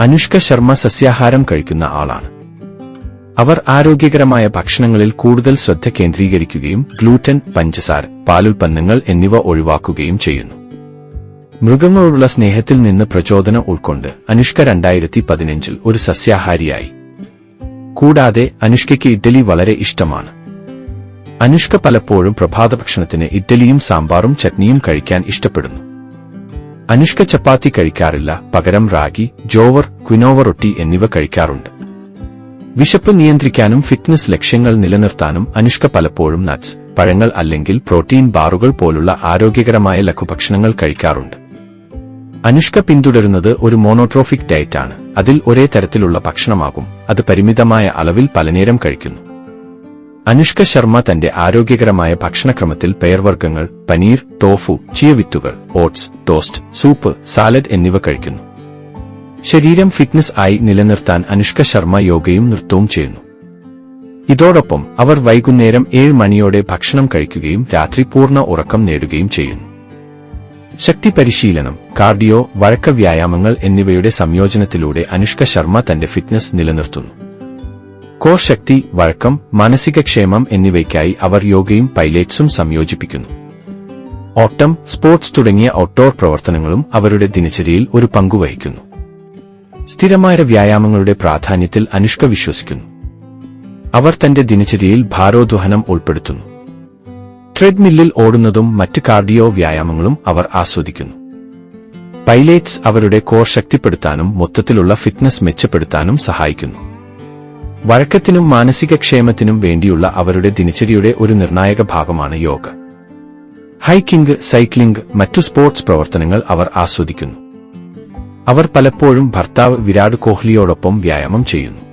അനുഷ്ക ശർമ്മ സസ്യാഹാരം കഴിക്കുന്ന ആളാണ്. അവർ ആരോഗ്യകരമായ ഭക്ഷണങ്ങളിൽ കൂടുതൽ ശ്രദ്ധ കേന്ദ്രീകരിക്കുകയും ഗ്ലൂറ്റൻ പഞ്ചസാര പാലുൽപ്പന്നങ്ങൾ എന്നിവ ഒഴിവാക്കുകയും ചെയ്യുന്നു. മൃഗങ്ങളോടുള്ള സ്നേഹത്തിൽ നിന്ന് പ്രചോദനം ഉൾക്കൊണ്ട് അനുഷ്ക രണ്ടായിരത്തി പതിനഞ്ചിൽ ഒരു സസ്യാഹാരിയായി. കൂടാതെ അനുഷ്കയ്ക്ക് ഇഡ്ഡലി വളരെ ഇഷ്ടമാണ്. അനുഷ്ക പലപ്പോഴും പ്രഭാത ഭക്ഷണത്തിന് ഇഡ്ഡലിയും സാമ്പാറും ചട്നിയും കഴിക്കാൻ ഇഷ്ടപ്പെടുന്നു. അനുഷ്ക ചപ്പാത്തി കഴിക്കാറില്ല. പകരം റാഗി ജോവർ ക്വിനോവർ റൊട്ടി എന്നിവ കഴിക്കാറുണ്ട്. വിശപ്പ് നിയന്ത്രിക്കാനും ഫിറ്റ്നസ് ലക്ഷ്യങ്ങൾ നിലനിർത്താനും അനുഷ്ക പലപ്പോഴും നട്ട്സ് പഴങ്ങൾ അല്ലെങ്കിൽ പ്രോട്ടീൻ ബാറുകൾ പോലുള്ള ആരോഗ്യകരമായ ലഘുഭക്ഷണങ്ങൾ കഴിക്കാറുണ്ട്. അനുഷ്ക പിന്തുടരുന്നത് ഒരു മോണോട്രോഫിക് ഡയറ്റാണ്. അതിൽ ഒരേ തരത്തിലുള്ള ഭക്ഷണമാകും. അത് പരിമിതമായ അളവിൽ പലനേരം കഴിക്കുന്നു. അനുഷ്ക ശർമ്മ തന്റെ ആരോഗ്യകരമായ ഭക്ഷണക്രമത്തിൽ പയർവർഗങ്ങൾ പനീർ ടോഫു ചിയവിത്തുകൾ ഓട്സ് ടോസ്റ്റ് സൂപ്പ് സാലഡ് എന്നിവ കഴിക്കുന്നു. ശരീരം ഫിറ്റ്നസ് ആയി നിലനിർത്താൻ അനുഷ്ക ശർമ്മ യോഗയും നൃത്തവും ചെയ്യുന്നു. ഇതോടൊപ്പം അവർ വൈകുന്നേരം ഏഴ് മണിയോടെ ഭക്ഷണം കഴിക്കുകയും രാത്രി പൂർണ ഉറക്കം നേടുകയും ചെയ്യുന്നു. ശക്തി പരിശീലനം കാർഡിയോ വഴക്ക വ്യായാമങ്ങൾ എന്നിവയുടെ സംയോജനത്തിലൂടെ അനുഷ്ക ശർമ്മ തന്റെ ഫിറ്റ്നസ് നിലനിർത്തുന്നു. കോർ ശക്തി വഴക്കം മാനസികക്ഷേമം എന്നിവയ്ക്കായി അവർ യോഗയും പൈലറ്റ്സും സംയോജിപ്പിക്കുന്നു. ഓട്ടം സ്പോർട്സ് തുടങ്ങിയ ഔട്ട്ഡോർ പ്രവർത്തനങ്ങളും അവരുടെ ദിനചര്യയിൽ ഒരു പങ്കുവഹിക്കുന്നു. സ്ഥിരമായ വ്യായാമങ്ങളുടെ പ്രാധാന്യത്തിൽ അനുഷ്ക വിശ്വസിക്കുന്നു. അവർ തന്റെ ദിനചര്യയിൽ ഭാരോദ്വഹനം ഉൾപ്പെടുത്തുന്നു. ട്രെഡ്മില്ലിൽ ഓടുന്നതും മറ്റ് കാർഡിയോ വ്യായാമങ്ങളും അവർ ആസ്വദിക്കുന്നു. പൈലേറ്റ്സ് അവരുടെ കോർ ശക്തിപ്പെടുത്താനും മൊത്തത്തിലുള്ള ഫിറ്റ്നസ് മെച്ചപ്പെടുത്താനും സഹായിക്കുന്നു. വഴക്കത്തിനും മാനസിക ക്ഷേമത്തിനും വേണ്ടിയുള്ള അവരുടെ ദിനചര്യയുടെ ഒരു നിർണായക ഭാഗമാണ് യോഗ. ഹൈക്കിംഗ് സൈക്ലിംഗ് മറ്റു സ്പോർട്സ് പ്രവർത്തനങ്ങൾ അവർ ആസ്വദിക്കുന്നു. അവർ പലപ്പോഴും ഭർത്താവ് വിരാട് കോഹ്ലിയോടൊപ്പം വ്യായാമം ചെയ്യുന്നു.